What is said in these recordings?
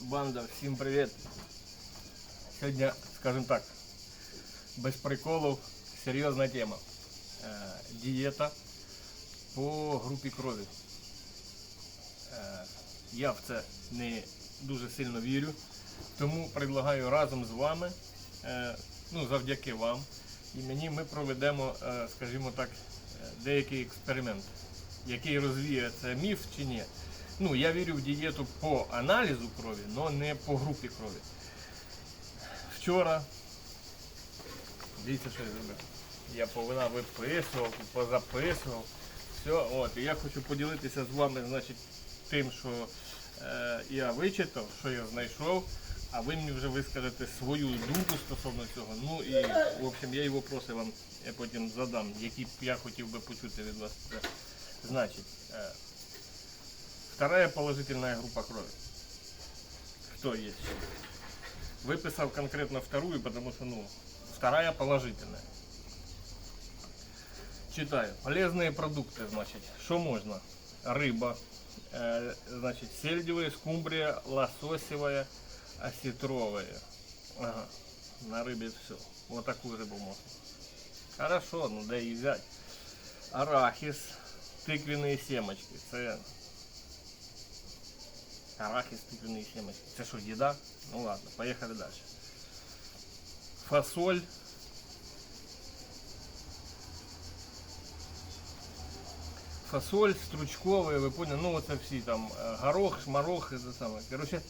Банда, всім привіт. Сьогодні, скажімо так, без приколів, серйозна тема. Е, дієта по групі крові. Е, я в це не дуже сильно вірю, тому предлагаю разом з вами, е, ну завдяки вам і мені ми проведемо, скажімо так, деякий експеримент, який розвіє це міф чи ні. Ну, я вірю в дієту по аналізу крові, але не по групі крові. Вчора, дивіться, що я зробив. Я повинна виписував, позаписував. Все, от. І я хочу поділитися з вами, значить, тим, що е, я вичитав, що я знайшов, а ви мені вже вискажете свою думку стосовно цього. Ну і, в общем, я і вопроси вам я потім задам, які б я хотів би почути від вас. Значить, е, Вторая положительная группа крови. Кто есть? Выписал конкретно вторую, потому что, ну, вторая положительная. Читаю. Полезные продукты, значит. Что можно? Рыба, э, значит, сельдевая, скумбрия, лососевая, осетровая. Ага. На рыбе все. Вот такую рыбу можно. Хорошо, ну да и взять. Арахис, тыквенные семечки. Це Арахис, тыквенные семечки. Це що, їда? Ну ладно, поїхали далі. Фасоль. Фасоль, стручковые, ви поняли, ну оце всі там е, горох, шмарох, це саме. Короче, е,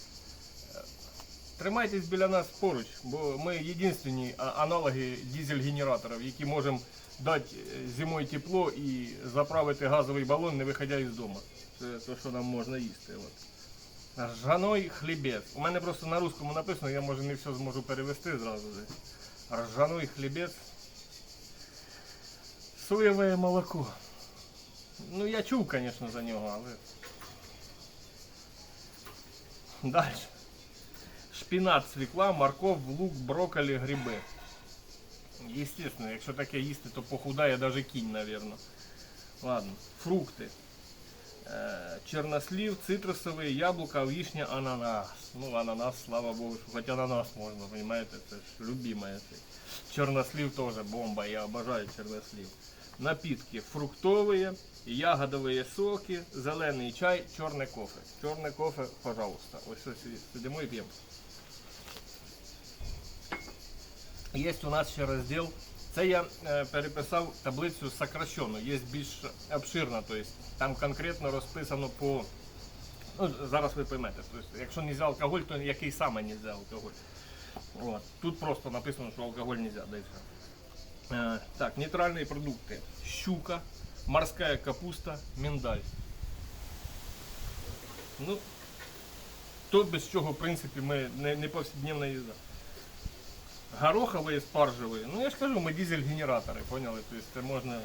тримайтесь біля нас поруч, бо ми єдині аналоги дизель-генераторів, які можемо дати е, зимою тепло і заправити газовий балон, не виходя із дому. Це те, що нам можна їсти. От. Ржаной хлібець. У мене просто на русскому написано, я може не все зможу перевести зразу. Ржаной хлібець. Соєве молоко. Ну я чув, звісно, за нього, але. Далі. Шпінат, свікла, морков, лук, брокколі, гриби. Естественно, якщо таке їсти, то похудає даже кінь, наверное. Ладно. Фрукти. Е, Чернослив, цитрусовые, яблуко, вишня, ананас. Ну, ананас, слава богу, что хоть ананас можно, понимаете, это ж любимое. Чернослив тоже бомба, я обожаю чернослив. Напитки фруктовые, ягодовые соки, зеленый чай, черный кофе. Черный кофе, пожалуйста. Ось ось сидимо і п'ємо. Є у нас ще розділ. Це я е, переписав таблицю сокращену, є більш обширна, тобто там конкретно розписано по. Ну, зараз ви поймете. Тобто, якщо не можна алкоголь, то який саме не можна алкоголь. От. Тут просто написано, що алкоголь не все. Е, так, нейтральні продукти. Щука, морська капуста, миндаль. Ну, то без чого, в принципі, ми не, не повсякденна їзда. Гороховые, спаржевые. Ну я ж кажу, мы дизель-генераторы, поняли? То есть можно...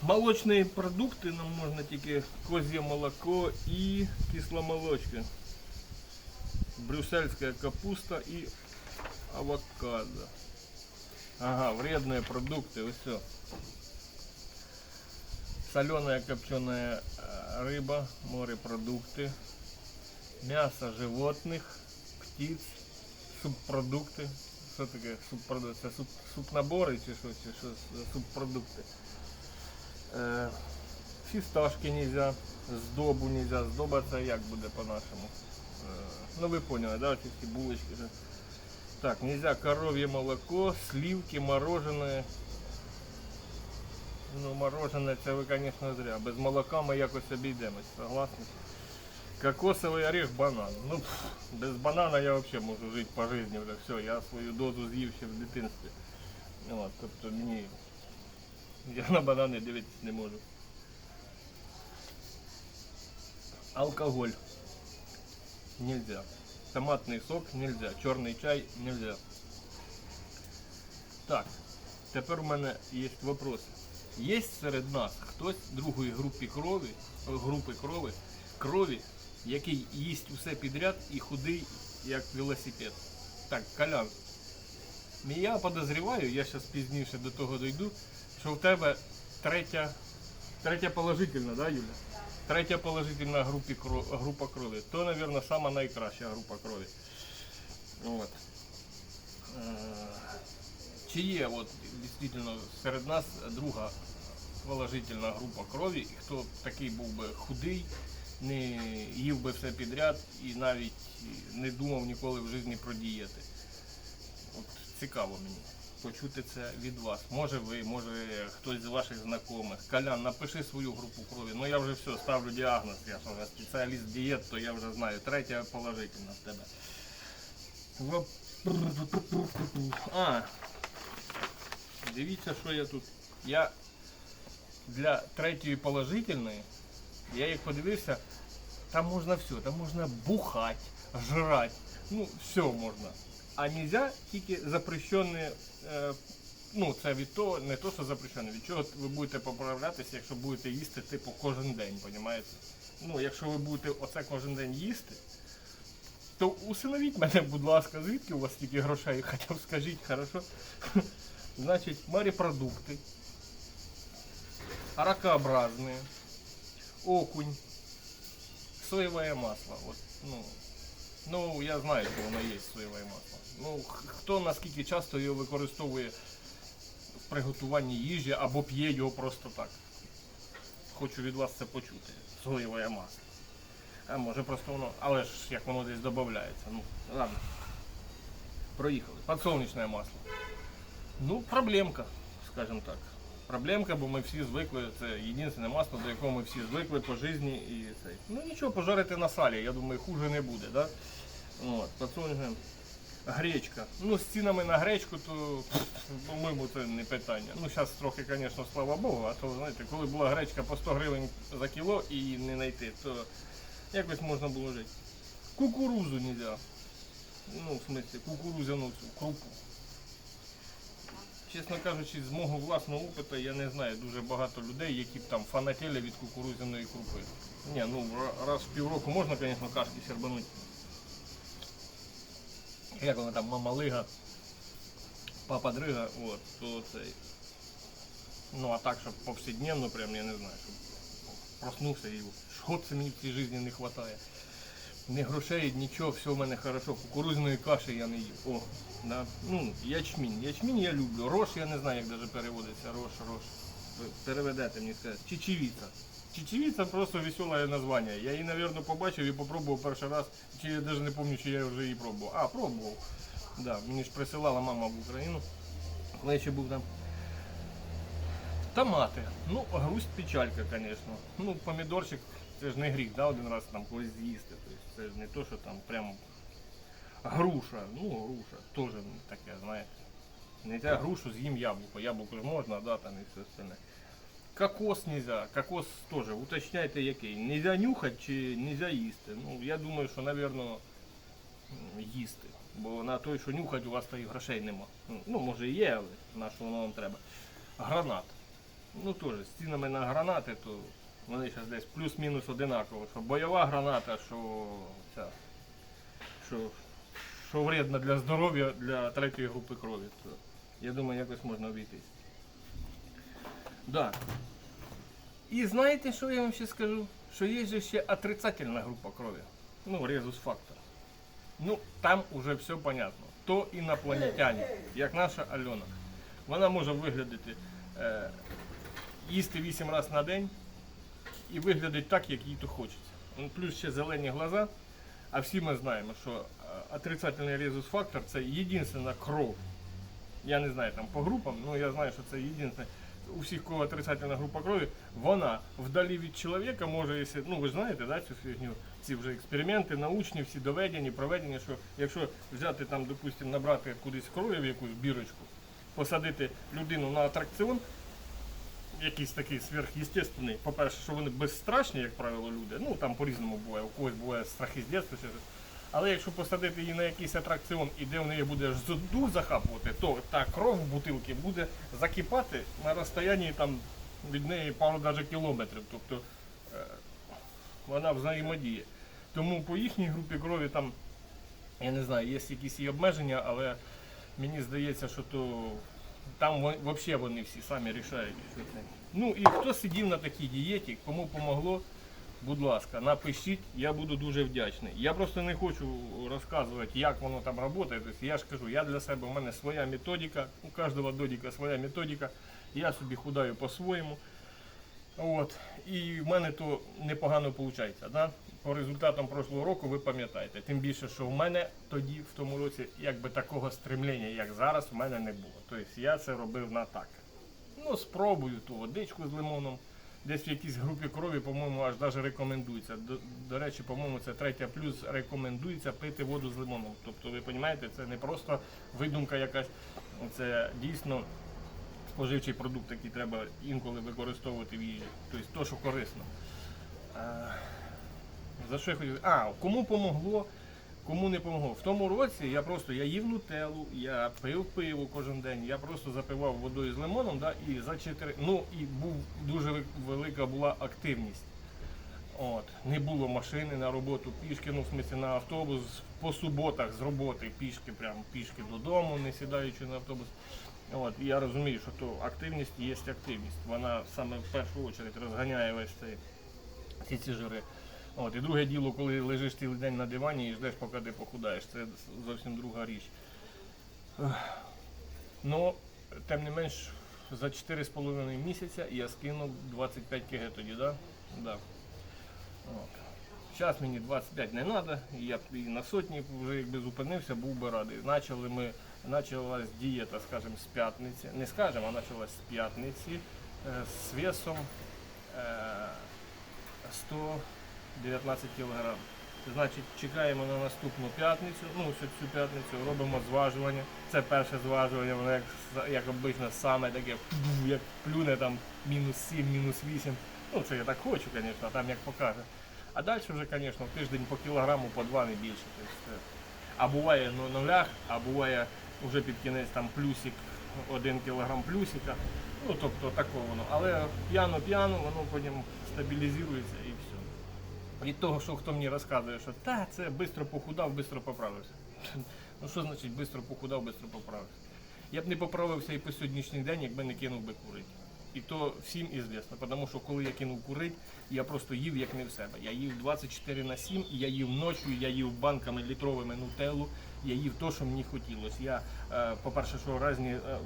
Молочные продукты нам можна тільки козье молоко і кисломолочка. Брюссельская капуста и авокадо. Ага, вредные продукты, вот все. Соленая копченая э, рыба, морепродукты, мясо животных, птиц, субпродукти. Що таке субпродукти? Це суп, субнабори чи що, чи що субпродукти. Е, фісташки нельзя, здобу нельзя. Здоба це як буде по-нашому. Е, ну ви поняли, да, ці всі булочки. Так, нельзя коров'є молоко, сливки, мороженое. Ну, мороженое це ви, звісно, зря. Без молока ми якось обійдемось, согласні? Кокосовый орех, банан. Ну, пф, без банана я вообще можу жити по житті вже. Все, я свою дозу з'їв ще в дитинстві. От, тобто мені. Я на банани дивитись не можу. Алкоголь. Нельзя. Томатный сок нельзя. Чорний чай нельзя. Так, тепер у мене є вопроси. Є серед нас хтось другої групи крові, групи крові, крові, який їсть усе підряд і худий, як велосипед. Так, Колян, я подозріваю, я зараз пізніше до того дойду, що в тебе третя, третя положительна, да, Юля? третя положительна групі група крові, то, мабуть, сама найкраща група крові. От. Е, Чи є от, дійсно серед нас друга положительна група крові, хто такий був би худий, не їв би все підряд і навіть не думав ніколи в житті про дієти. От цікаво мені почути це від вас. Може ви, може хтось з ваших знайомих. Колян, напиши свою групу крові. Ну я вже все, ставлю діагноз, я вже спеціаліст дієт, то я вже знаю. Третя положительна в тебе. А, дивіться, що я тут. Я для третьої положительної, я як подивився, там можна все, там можна бухати, жрати, ну все можна. А нельзя тільки запрещене, е, ну це від того, не то, що запрещене, від чого ви будете поправлятися, якщо будете їсти типу кожен день, понімаєте? Ну, якщо ви будете оце кожен день їсти, то усиновіть мене, будь ласка, звідки у вас стільки грошей, хоча б скажіть, хорошо? Значить, морепродукти, ракообразные, окунь, соевое масло. Вот, ну, ну, я знаю, що воно є соєве масло. Ну, хто наскільки часто його використовує в приготуванні їжі або п'є його просто так. Хочу від вас це почути. Соєве масло. А може просто воно, але ж як воно десь додається. Ну, ладно. Проїхали. Подсолнечне масло. Ну, проблемка, скажімо так. Проблемка, бо ми всі звикли, це єдине масло, до якого ми всі звикли по житті і це. Ну нічого, пожарити на салі, я думаю, хуже не буде, да? От, подсолнечне. Гречка. Ну, з цінами на гречку, то, по-моєму, це не питання. Ну, зараз трохи, звісно, слава Богу, а то, знаєте, коли була гречка по 100 гривень за кіло і не знайти, то якось можна було жити. Кукурузу не можна. Ну, в смысле, кукурузяну цю крупу. Чесно кажучи, з мого власного опиту я не знаю дуже багато людей, які б там фанатіли від кукурудзяної крупи. Ні, ну раз в півроку можна, звісно, кашки сербануть. Як вона там, мама Лига, папа Дрига, от, то цей. Ну а так, щоб повсякденно, прям я не знаю, щоб проснувся і що це мені в цій житті не вистачає. Ні грошей, нічого, все в мене хорошо. Кукурузної каші я не їв. О, да. Ну, ячмінь. Ячмінь я люблю. Рош я не знаю, як даже переводиться. Рош, рош. Переведете мені сказати. Чечевіця. Чечевіця просто веселе названня. Я її, мабуть, побачив і попробував перший раз. Чи я навіть не пам'ятаю, чи я вже її пробував. А, пробував. Да, мені ж присилала мама в Україну. Коли я ще був там. Томати. Ну, грусть печалька, звісно. Ну, помідорчик, це ж не гріх, да, один раз там колись з'їсти. Це ж не то, що там прям груша. Ну, груша, теж таке, знаєте. Не те грушу з'їм яблуко. Яблуко ж можна, да, там і все остальне. Кокос нельзя. Кокос теж, уточняйте який. Нельзя нюхати чи нельзя їсти. Ну, я думаю, що, напевно, їсти. Бо на той, що нюхати, у вас та і грошей нема. Ну, Ну, може і є, але на що воно вам треба. Гранат. Ну теж з цінами на гранати, то вони зараз десь плюс-мінус одинаково. Що бойова граната, що ця, що, що вредна для здоров'я для третьої групи крові. То, я думаю, якось можна обійтись. Да. І знаєте, що я вам ще скажу? Що є же ще отрицательна група крові. Ну, резус фактор. Ну, там уже все понятно. То інопланетяне, як наша Альона. Вона може виглядати, е, їсти 8 разів на день і виглядати так, як їй то хочеться. Ну, Плюс ще зелені глаза. А всі ми знаємо, що е, отрицательний резус фактор це єдина кров. Я не знаю там по групам, але я знаю, що це єдине. У всіх, кого отрицательна група крові, вона вдалі від чоловіка може, якщо, ну ви знаєте, да, цю фігню, ці вже експерименти, научні, всі доведені, проведені, що якщо взяти там, допустимо, набрати кудись крові в якусь бірочку, посадити людину на атракціон, якийсь такий сверхъестественний, по-перше, що вони безстрашні, як правило, люди. Ну там по-різному буває, у когось буває страхи з щось. Але якщо посадити її на якийсь атракціон і де в неї буде дух захапувати, то та кров в бутилці буде закипати на розстоянні там від неї пару даже кілометрів. Тобто е, вона взаємодіє. Тому по їхній групі крові там, я не знаю, є якісь і обмеження, але мені здається, що то там взагалі вони всі самі рішають. Що це. Ну і хто сидів на такій дієті, кому помогло, будь ласка, напишіть, я буду дуже вдячний. Я просто не хочу розказувати, як воно там працює. Тобто я ж кажу, я для себе, у мене своя методика, у кожного додіка своя методика. Я собі худаю по-своєму. От. І в мене то непогано виходить. Да? По результатам прошлого року ви пам'ятаєте. Тим більше, що в мене тоді, в тому році, якби такого стремлення, як зараз, в мене не було. Тобто я це робив на так. Ну, спробую ту водичку з лимоном. Десь в якійсь групі крові, по-моєму, аж навіть рекомендується. До, до речі, по-моєму, це третя плюс рекомендується пити воду з лимоном. Тобто, ви розумієте, це не просто видумка якась, це дійсно споживчий продукт, який треба інколи використовувати в їжі. Тобто то, що корисно. За що я хотів? А, кому помогло, кому не помогло. В тому році я просто я їв нутеллу, я пив пиво кожен день, я просто запивав водою з лимоном, да, і за 4, ну і був дуже велика була активність. От, не було машини на роботу, пішки, ну в смысле на автобус по суботах з роботи пішки, прям пішки додому, не сідаючи на автобус. От, я розумію, що то активність є активність. Вона саме в першу чергу розганяє весь цей всі ці жири. От, І друге діло, коли лежиш цілий день на дивані і ждеш, поки ти похудаєш. Це зовсім друга річ. Ну, тим не менш, за 4,5 місяця я скинув 25 кг тоді, да? Да. От. Зараз мені 25 не треба, я б і на сотні вже якби зупинився, був би радий. Начали ми, Началась дієта, скажімо, з п'ятниці. Не скажемо, а почалась з п'ятниці е, з весом е, 100. 19 кг. Значить, чекаємо на наступну п'ятницю, ну цю п'ятницю робимо зважування. Це перше зважування, воно як як обично саме таке, як плюне там мінус 7, мінус 8. Ну це я так хочу, звісно, там як покаже. А далі вже, звісно, тиждень по кілограму, по два не більше. Тобто, а буває на нулях, а буває вже під кінець там плюсик, один кілограм плюсика. Ну тобто такого воно. Але п'яно-п'яно воно потім стабілізується. Від того, що хто мені розказує, що та це швидко похудав, швидко поправився. Ну що значить швидко похудав, швидко поправився? Я б не поправився і по сьогоднішній день, якби не кинув би курити. І то всім ізвісно, тому що коли я кинув курити, я просто їв як не в себе. Я їв 24 на 7, я їв ночі, я їв банками літровими нутеллу, я їв то, що мені хотілося. Я, е, по-перше, що різні, е,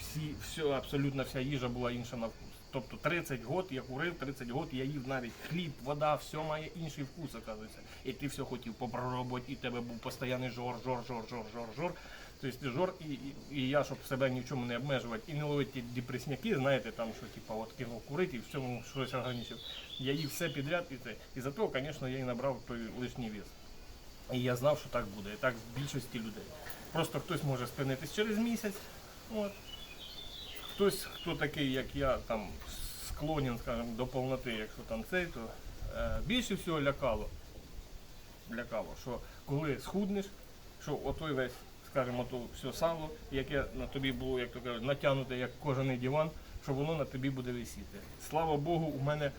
всі, все, абсолютно вся їжа була інша на. Тобто 30 год я курив, 30 год я їв навіть хліб, вода, все має інший вкус, оказується. І ти все хотів попробувати, і тебе був постійний жор, жор, жор, жор, жор, жор. Тобто жор, і, і, і я, щоб себе ні в чому не обмежувати і не ловити депресняки, знаєте, там, що типа от кинув курити і в цьому щось ограничив. Я їв все підряд і це. І за того, звісно, я і набрав той лишній вес. І я знав, що так буде. І так в більшості людей. Просто хтось може спинитись через місяць. От. Хтось, хто такий, як я, там склонен, скажімо, до повноти, якщо там цей, то е, більше всього лякало. Лякало, що коли схуднеш, що отой весь, скажімо, то все сало, яке на тобі було, як то кажуть, натягнуте як кожаний диван, що воно на тобі буде висіти. Слава Богу, у мене,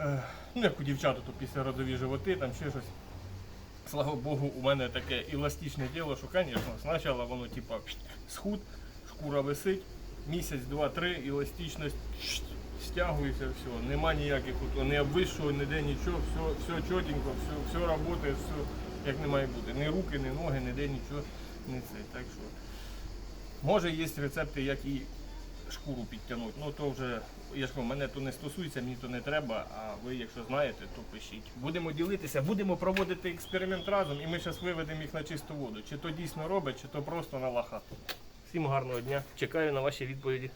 е, ну як у дівчат, то після родові животи, там ще щось. Слава Богу, у мене таке еластичне тіло, що, звісно, спочатку воно типа схуд, шкура висить, місяць, два, три, еластичність стягується, все, нема ніяких не обвищого, ніде нічого, все, все чотенько, все, все працює, все як не має бути. Ні руки, ні ноги, ніде нічого не це. Так що, може є рецепти, як і шкуру підтягнути. Ну то вже, я ж кажу, мене то не стосується, мені то не треба, а ви, якщо знаєте, то пишіть. Будемо ділитися, будемо проводити експеримент разом і ми зараз виведемо їх на чисту воду. Чи то дійсно робить, чи то просто на лаха. Всім гарного дня. Чекаю на ваші відповіді.